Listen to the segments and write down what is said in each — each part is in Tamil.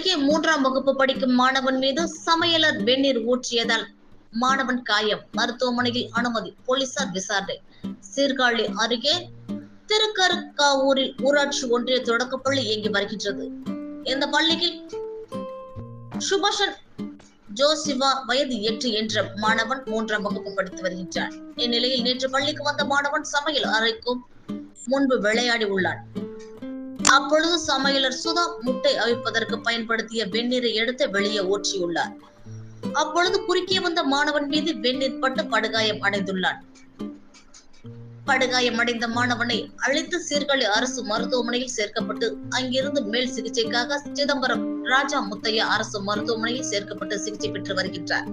அருகே மூன்றாம் வகுப்பு படிக்கும் மாணவன் மீது சமையலர் வெந்நீர் ஊற்றியதால் மாணவன் காயம். மருத்துவமனையில் அனுமதி போலீசார் விசாரணை. சீர்காழி அருகே திருக்கருக்காவூரில் ஊராட்சி ஒன்றிய தொடக்கப்பள்ளி இயங்கி வருகின்றது. இந்த பள்ளியில் சுபஷன் ஜோசிவா வயது எட்டு என்ற மாணவன் மூன்றாம் வகுப்பு படித்து வருகின்றான். இந்நிலையில் நேற்று பள்ளிக்கு வந்த மாணவன் சமையல் அறைக்கும் முன்பு விளையாடி உள்ளான். அப்பொழுது சமையலர் சுதா முட்டை அவிப்பதற்கு பயன்படுத்திய வெந்நீரை எடுத்து வெளியே ஊற்றியுள்ளார். அப்பொழுது குறுக்கே வந்த மாணவன் மீது வெந்நீர் பட்டு படுகாயம் அடைந்துள்ளான். படுகாயம் அடைந்த மாணவனை அழைத்து சீர்காழி அரசு மருத்துவமனையில் சேர்க்கப்பட்டு அங்கிருந்து மேல் சிகிச்சைக்காக சிதம்பரம் ராஜா முத்தையா அரசு மருத்துவமனையில் சேர்க்கப்பட்டு சிகிச்சை பெற்று வருகின்றார்.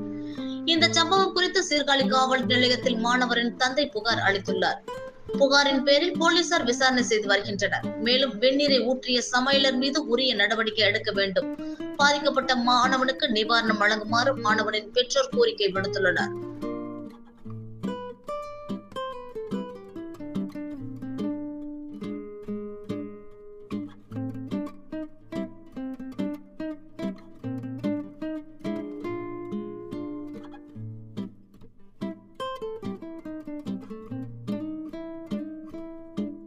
இந்த சம்பவம் குறித்து சீர்காழி காவல் நிலையத்தில் மாணவரின் தந்தை புகார் அளித்துள்ளார். புகாரின் பேரில் போலீசார் விசாரணை செய்து வருகின்றனர். மேலும் வெந்நீரை ஊற்றிய சமையலர் மீது உரிய நடவடிக்கை எடுக்க வேண்டும். பாதிக்கப்பட்ட மாணவனுக்கு நிவாரணம் வழங்குமாறு மாணவனின் பெற்றோர் கோரிக்கை விடுத்துள்ளனர்.